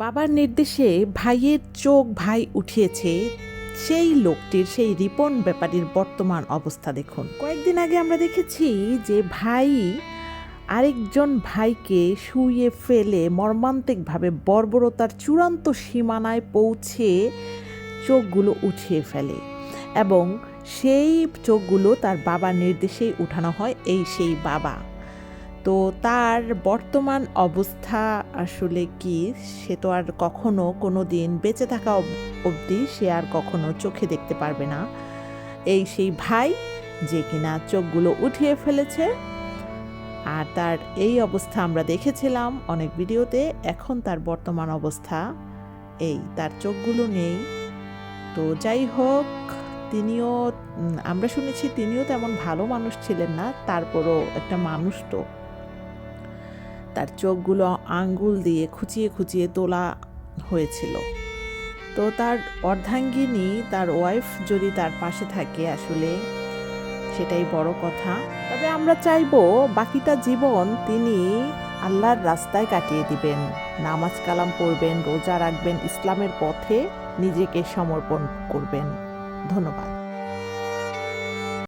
বাবার নির্দেশে ভাইয়ের চোখ ভাই উঠিয়েছে সেই লোকটির, সেই রিপন ব্যাপারীর বর্তমান অবস্থা দেখুন। কয়েকদিন আগে আমরা দেখেছি যে ভাই আরেকজন ভাইকে শুয়ে ফেলে মর্মান্তিকভাবে বর্বরতার চূড়ান্ত সীমানায় পৌঁছে চোখগুলো উঠিয়ে ফেলে এবং সেই চোখগুলো তার বাবার নির্দেশেই উঠানো হয় এই সেই বাবা। তো তার বর্তমান অবস্থা আসলে কি? সে তো আর কখনো কোনো দিন বেঁচে থাকা অব- অবধি সে আর কখনো চোখে দেখতে পারবে না। এই সেই ভাই যে কিনা চোখগুলো উঠিয়ে ফেলেছে। আর তার এই অবস্থা আমরা দেখেছিলাম অনেক ভিডিওতে। এখন তার বর্তমান অবস্থা এই, তার চোখগুলো নেই। তো যাই হোক, তিনিও আমরা শুনেছি তিনিও তেমন ভালো মানুষ ছিলেন না, তারপরও একটা মানুষ তো। তার চোখগুলো আঙ্গুল দিয়ে খুঁচিয়ে খুঁচিয়ে তোলা হয়েছিল। তো তার অর্ধাঙ্গিনী, তার ওয়াইফ যদি তার পাশে থাকে আসলে সেটাই বড় কথা। তবে আমরা চাইব বাকিটা জীবন তিনি আল্লাহর রাস্তায় কাটিয়ে দিবেন। নামাজ কালাম পড়বেন, রোজা রাখবেন, ইসলামের পথে নিজেকে সমর্পণ করবেন। ধন্যবাদ।